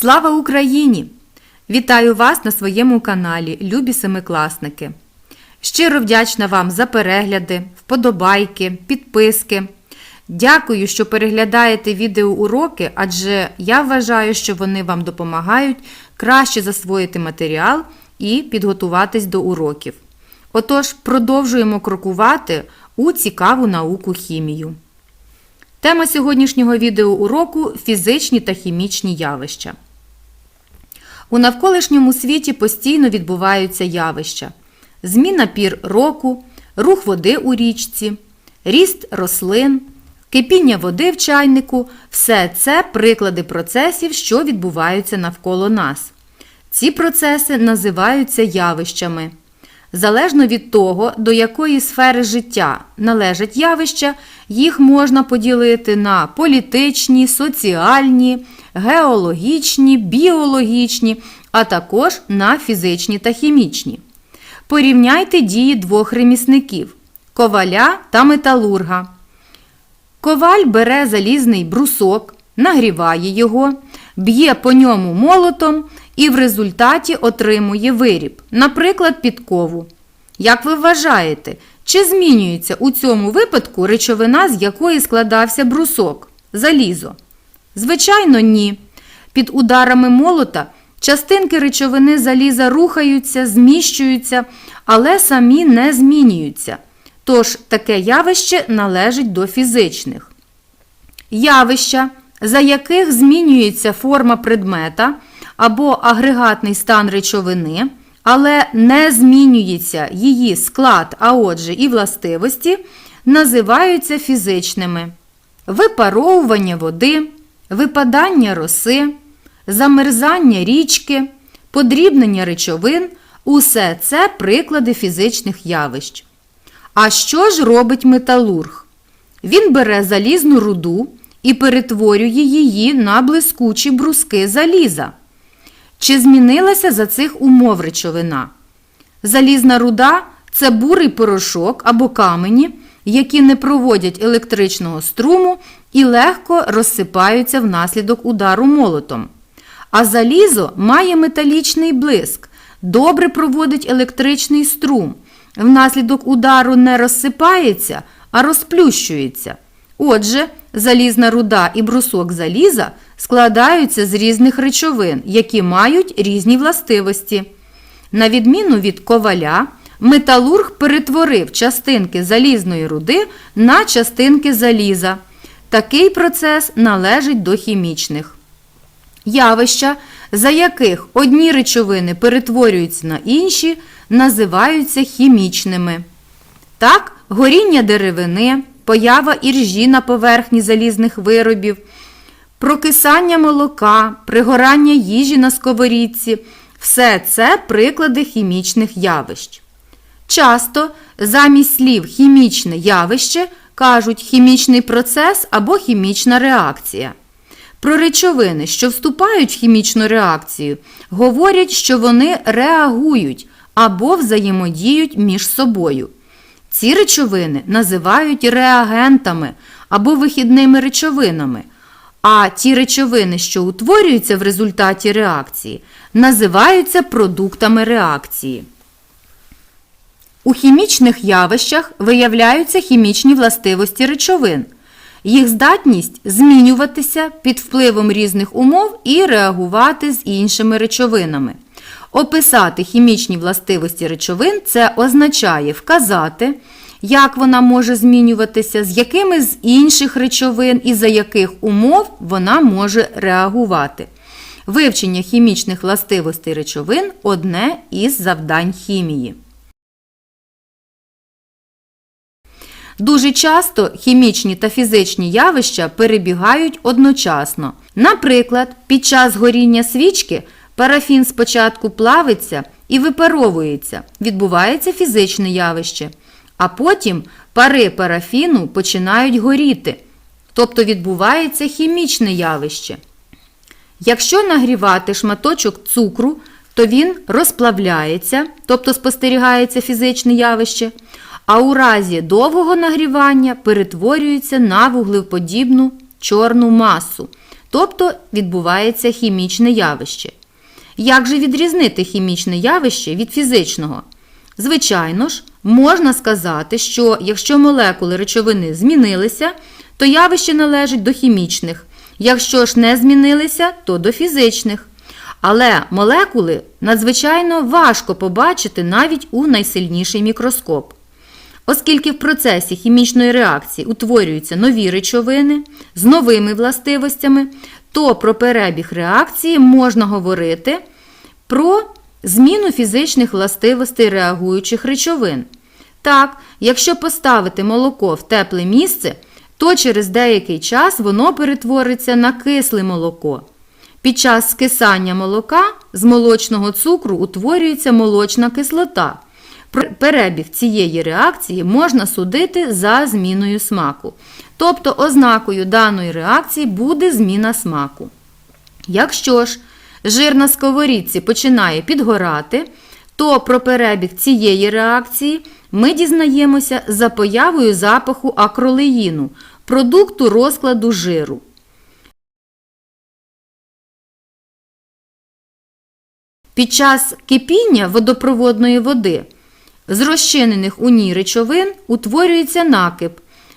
Слава Україні! Вітаю вас на своєму каналі, любі семикласники. Щиро вдячна вам за перегляди, вподобайки, підписки. Дякую, що переглядаєте відеоуроки, адже я вважаю, що вони вам допомагають краще засвоїти матеріал і підготуватись до уроків. Отож, продовжуємо крокувати у цікаву науку хімію. Тема сьогоднішнього відеоуроку фізичні та хімічні явища. У навколишньому світі постійно відбуваються явища: зміна пір року, рух води у річці, ріст рослин, кипіння води в чайнику все це приклади процесів, що відбуваються навколо нас. Ці процеси називаються явищами. Залежно від того, до якої сфери життя належать явища, їх можна поділити на політичні, соціальні, геологічні, біологічні, а також на фізичні та хімічні. Порівняйте дії двох ремісників коваля та металурга. Коваль бере залізний брусок, нагріває його, б'є по ньому молотом і в результаті отримує виріб, наприклад, підкову. Як ви вважаєте, чи змінюється у цьому випадку речовина, з якої складався брусок залізо? Звичайно, ні. Під ударами молота частинки речовини заліза рухаються, зміщуються, але самі не змінюються. Тож таке явище належить до фізичних. Явища, за яких змінюється форма предмета або агрегатний стан речовини, але не змінюється її склад, а отже і властивості, називаються фізичними. Випаровування води, випадання роси, замерзання річки, подрібнення речовин усе це приклади фізичних явищ. А що ж робить металург? Він бере залізну руду і перетворює її на блискучі бруски заліза. Чи змінилася за цих умов речовина? Залізна руда це бурий порошок або камені, які не проводять електричного струму і легко розсипаються внаслідок удару молотом. А залізо має металічний блиск, добре проводить електричний струм. Внаслідок удару не розсипається, а розплющується. Отже, залізна руда і брусок заліза складаються з різних речовин, які мають різні властивості. На відміну від коваля, металург перетворив частинки залізної руди на частинки заліза. Такий процес належить до хімічних. Явища, за яких одні речовини перетворюються на інші, називаються хімічними. Так, горіння деревини, поява іржі на поверхні залізних виробів, прокисання молока, пригорання їжі на сковорідці все це приклади хімічних явищ. Часто замість слів хімічне явище кажуть хімічний процес або хімічна реакція. Про речовини, що вступають в хімічну реакцію, говорять, що вони реагують або взаємодіють між собою. Ці речовини називають реагентами або вихідними речовинами, а ті речовини, що утворюються в результаті реакції, називаються продуктами реакції. У хімічних явищах виявляються хімічні властивості речовин, їх здатність змінюватися під впливом різних умов і реагувати з іншими речовинами. Описати хімічні властивості речовин це означає вказати, як вона може змінюватися, з якими з інших речовин і за яких умов вона може реагувати. Вивчення хімічних властивостей речовин одне із завдань хімії. Дуже часто хімічні та фізичні явища перебігають одночасно. Наприклад, під час горіння свічки парафін спочатку плавиться і випаровується, відбувається фізичне явище, а потім пари парафіну починають горіти, тобто відбувається хімічне явище. Якщо нагрівати шматочок цукру, то він розплавляється, тобто спостерігається фізичне явище, а у разі довгого нагрівання перетворюється на вуглеподібну чорну масу, тобто відбувається хімічне явище. Як же відрізнити хімічне явище від фізичного? Звичайно ж, можна сказати, що якщо молекули речовини змінилися, то явище належить до хімічних, якщо ж не змінилися, то до фізичних. Але молекули надзвичайно важко побачити навіть у найсильніший мікроскоп. Оскільки в процесі хімічної реакції утворюються нові речовини з новими властивостями, то про перебіг реакції можна говорити про зміну фізичних властивостей реагуючих речовин. Так, якщо поставити молоко в тепле місце, то через деякий час воно перетвориться на кисле молоко. Під час скисання молока з молочного цукру утворюється молочна кислота. Про перебіг цієї реакції можна судити за зміною смаку. Тобто ознакою даної реакції буде зміна смаку. Якщо ж жир на сковорідці починає підгорати, то про перебіг цієї реакції ми дізнаємося за появою запаху акролеїну, продукту розкладу жиру. Під час кипіння водопроводної води з розчинених у ній речовин утворюється накип.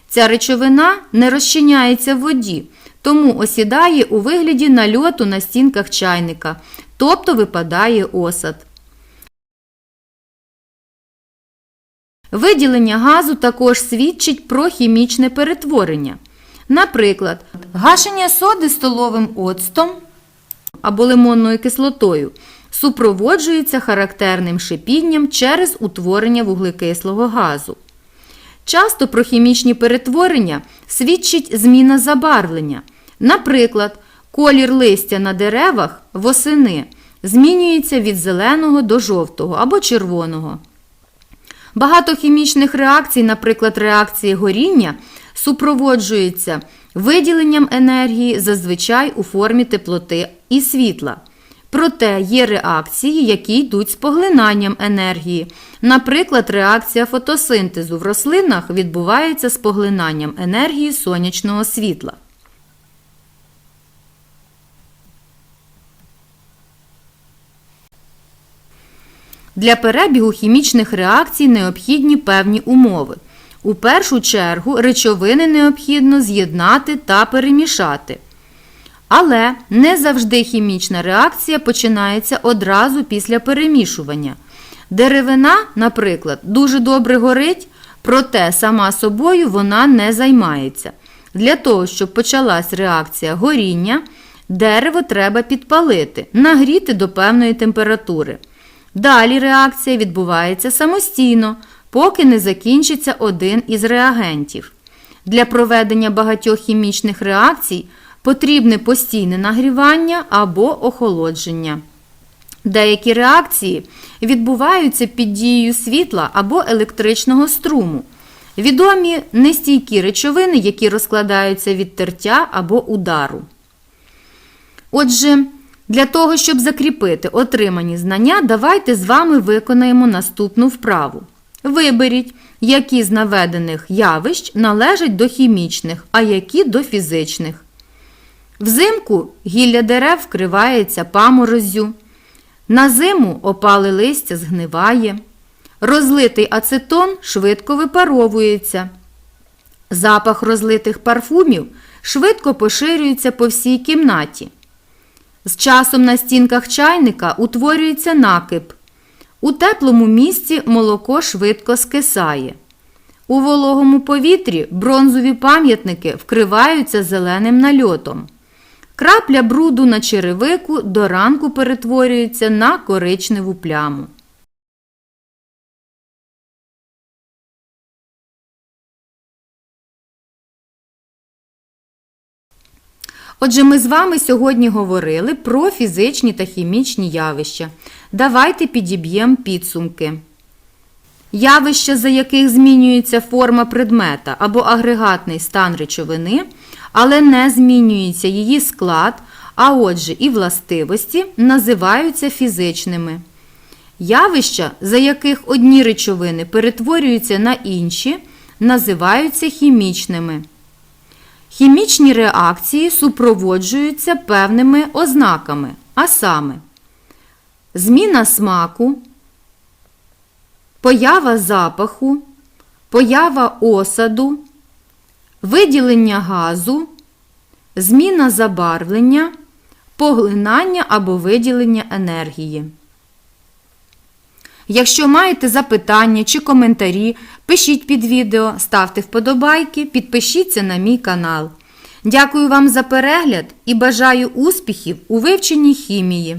Ця речовина не розчиняється в воді, тому осідає у вигляді нальоту на стінках чайника, тобто випадає осад. Виділення газу також свідчить про хімічне перетворення. Наприклад, гашення соди столовим оцтом або лимонною кислотою супроводжується характерним шипінням через утворення вуглекислого газу. Часто про хімічні перетворення свідчить зміна забарвлення. Наприклад, колір листя на деревах восени змінюється від зеленого до жовтого або червоного. Багато хімічних реакцій, наприклад, реакції горіння, супроводжуються виділенням енергії зазвичай у формі теплоти і світла. Проте є реакції, які йдуть з поглинанням енергії. Наприклад, реакція фотосинтезу в рослинах відбувається з поглинанням енергії сонячного світла. Для перебігу хімічних реакцій необхідні певні умови. У першу чергу речовини необхідно з'єднати та перемішати. Але не завжди хімічна реакція починається одразу після перемішування. Деревина, наприклад, дуже добре горить, проте сама собою вона не займається. Для того, щоб почалась реакція горіння, дерево треба підпалити, нагріти до певної температури. Далі реакція відбувається самостійно, поки не закінчиться один із реагентів. Для проведення багатьох хімічних реакцій потрібне постійне нагрівання або охолодження. Деякі реакції відбуваються під дією світла або електричного струму. Відомі нестійкі речовини, які розкладаються від тертя або удару. Отже, для того, щоб закріпити отримані знання, давайте з вами виконаємо наступну вправу. Виберіть, які з наведених явищ належать до хімічних, а які до фізичних. Взимку гілля дерев вкривається памороззю. На зиму опале листя згниває. Розлитий ацетон швидко випаровується. Запах розлитих парфумів швидко поширюється по всій кімнаті. З часом на стінках чайника утворюється накип. У теплому місці молоко швидко скисає. У вологому повітрі бронзові пам'ятники вкриваються зеленим нальотом. Крапля бруду на черевику до ранку перетворюється на коричневу пляму. Отже, ми з вами сьогодні говорили про фізичні та хімічні явища. Давайте підіб'ємо підсумки. Явища, за яких змінюється форма предмета або агрегатний стан речовини, але не змінюється її склад, а отже і властивості, називаються фізичними. Явища, за яких одні речовини перетворюються на інші, називаються хімічними. Хімічні реакції супроводжуються певними ознаками, а саме зміна смаку, поява запаху, поява осаду, виділення газу, зміна забарвлення, поглинання або виділення енергії. Якщо маєте запитання чи коментарі, пишіть під відео, ставте вподобайки, підпишіться на мій канал. Дякую вам за перегляд і бажаю успіхів у вивченні хімії.